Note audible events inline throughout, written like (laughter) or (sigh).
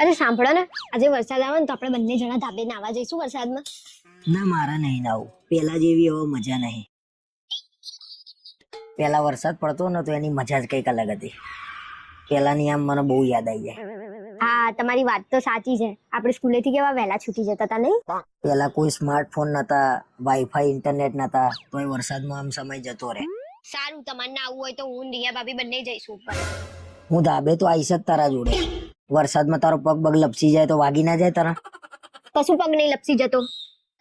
અરે સાંભળો ને આજે વરસાદ આવે ને તો આપણે બંને જણા ધાબે નાવા જઈશું વરસાદમાં. ના મારા નહીં નાવું. પેલા જેવી હવે મજા નહીં. પેલા વરસાદ પડતો ને તો એની મજા જ કંઈક અલગ હતી. પેલાની આમ મને બહુ યાદ આવી જાય. હા તમારી વાત તો સાચી છે. આપણે સ્કૂલેથી કેવા વહેલા છૂટી જતા હતા નહીં? પેલા કોઈ સ્માર્ટફોન નતા વાઈફાઈ ઇન્ટરનેટ નતા તો એ વરસાદમાં આમ સમય જતો રહે. સારું તમારે ના આવવું હોય તો હું રિયા ભાભી બંને જઈશું ઉપર. હું ધાબે તો આવીશ જ તારા જોડે. વરસાદમાં તારો પગ પગ લપસી જાય તો વાગી ના જાય તારા? કશું પગ નહીં લપસી જતો.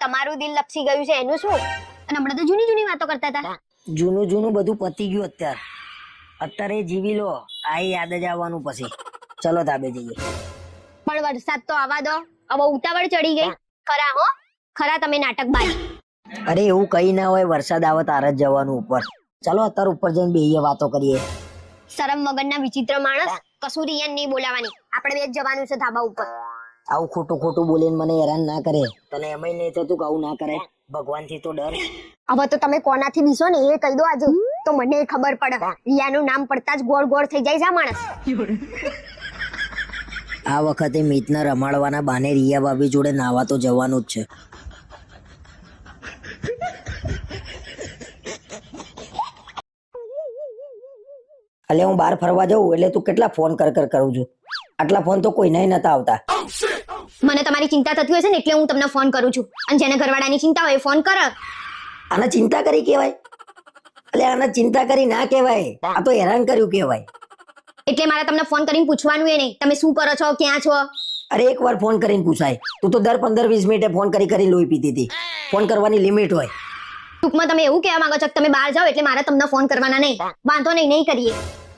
તમારું દિલ લપસી ગયું છે એનું શું? અને હમણાં તો જૂની જૂની વાતો કરતા હતા. જૂનું જૂનું બધું પતી ગયું અત્યારે. અત્યારે જીવી લો આ યાદ જ આવવાનું પછી. ચલો ધાબે જઈએ. પણ વરસાદ તો આવવા દો. હવે ઉતાવળ ચડી ગઈ. ખરા હો. ખરા તમે નાટક બાજ અરે એવું કઈ ના હોય વરસાદ આવે તારે જ જવાનું ઉપર. ચલો અત્યારે ઉપર જઈને બેહીએ વાતો કરીએ. શરમ વગરના વિચિત્ર માણસ. કશું રિયાન નહીં બોલાવાની. આપણે બે જવાનું છે ધાબા ઉપર. આવું ખોટું ખોટું બોલીને મને હેરાન ના કરે. તને એમય નહીં થતું કે આવું ના કરે. ભગવાનથી તો ડર. હવે તો તમે કોનાથી બીસો ને એ કહી દો આજે. તો મને ખબર પડે. રિયાનું નામ પડતા જ ગોળ ગોળ થઈ જાય છે આ માણસ. આ વખતે મિતને રમાડવાના બાને રિયા ભાભી જોડે નાવા તો જવાનું જ છે. અલે હું બહાર ફરવા જાઉં એટલે તું કેટલા ફોન કર કર કરું છું? આટલા ફોન તો કોઈને નતા આવતા. મને તમારી ચિંતા થતી હોય છે ને એટલે હું તમને ફોન કરું છું. અને જેને ઘરવાળાની ચિંતા હોય ફોન કર. આને ચિંતા કરી કેવાય એટલે આને ચિંતા કરી ના કહેવાય. આ તો હેરાન કર્યું કહેવાય. એટલે મારે તમને ફોન કરીને પૂછવાનું એ નહીં. તમે શું કરો છો? ક્યાં છો? અરે એક વાર ફોન કરીને પૂછાય. તું તો દર પંદર વીસ મિનિટે ફોન કરી કરી લોહી પીતી હતી. ફોન કરવાની લિમિટ હોય. ટૂંકમાં તમે એવું કહેવા માંગો છો કે તમે બહાર જાઓ એટલે મારે તમને ફોન કરવાના નહીં. વાંધો નહીં નહીં કરીએ.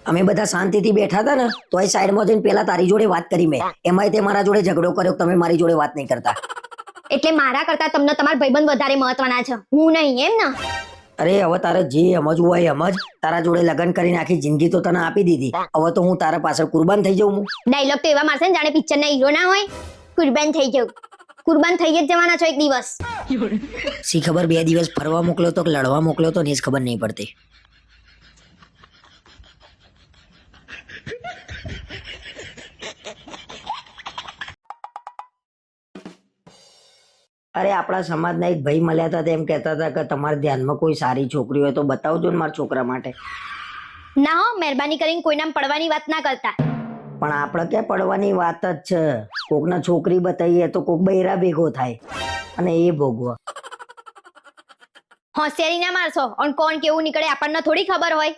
અમે બધા શાંતિથી બેઠા હતા ને તો એ સાઈડમાં જઈને પેલા તારી જોડે વાત કરી મેં. એમાંય તે મારા જોડે ઝઘડો કર્યો તમે મારી જોડે વાત નહીં કરતા. એટલે મારા કરતા તમને તમારા ભાઈબંધ વધારે મહત્વના છે. હું નહીં એમ ને? અરે હવે તારે જે સમજવું હોય સમજ તારા જોડે લગ્ન કરીને આખી જિંદગી તો તને આપી દીધી. હવે તો હું તારા પાછળ કુરબાન થઈ જાઉં ડાયલોગ તો એવા મારશે ને જાણે પિક્ચરના હીરો ના હોય. કુરબાન થઈ જાવ કુરબાન થઈ જ જવાના છો એક દિવસ. (laughs) સી ખબર બે દિવસ ફરવા મોકલ્યો તો કે લડવા મોકલ્યો તો ને જ ખબર નહીં પડતી. અરે આપણા સમાજના એક ભાઈ મળ્યા હતા તેમ કહેતા હતા કે તમારા ધ્યાનમાં કોઈ સારી છોકરી હોય તો બતાવજો ને મારા છોકરા માટે. ના હો મહેરબાની કરીને કોઈના પડવાની વાત ના કરતા. પણ આપણે ક્યાં પડવાની વાત જ છે? કોકના છોકરી બતાવીએ તો કોક બૈરા ભેગો થાય. અને એ ભોગવો. હોશિયારી ના મારશો અને કોણ કેવું નીકળે આપણને થોડી ખબર હોય.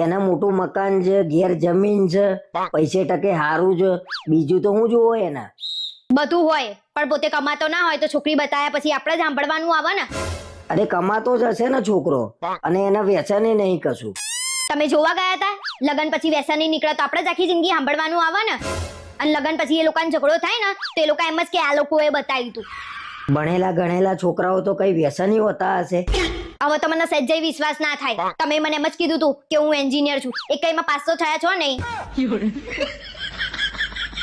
એને મોટું મકાન છે ઘેર જમીન છે પૈસે ટકે હારું છે. બીજું તો હું જોવો એના. બધું હોય પણ પોતે કમાતો ના હોય તો છોકરી બતાયા પછી આપણે જ સાંભળવાનું આવે ને. અરે કમાતો જ હશે ને છોકરો અને એને વ્યસને નહીં કશું. તમે જોવા ગયા હતા? લગન પછી વ્યસન નહીં નીકળે તો આપણે જ આખી જિંદગી સાંભળવાનું આવે ને. અને લગન પછી એ લોકોને ઝઘડો થાય ને તો એ લોકો એમ જ કે આ લોકોએ બતાવ્યું હતું ભણેલા ગણેલા છોકરાઓ તો કઈ વ્યસની હોતા હશે? હવે તો મને સહેજય વિશ્વાસ ના થાય. તમે મને એમ જ કીધું તું કે હું એન્જિનિયર છું. એ કઈમાં પાસ તો થયા છો નહીં?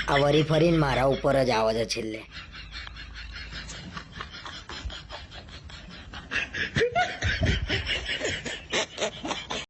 આ વરી ફરીને મારા ઉપર જ આવે છે છેલ્લે.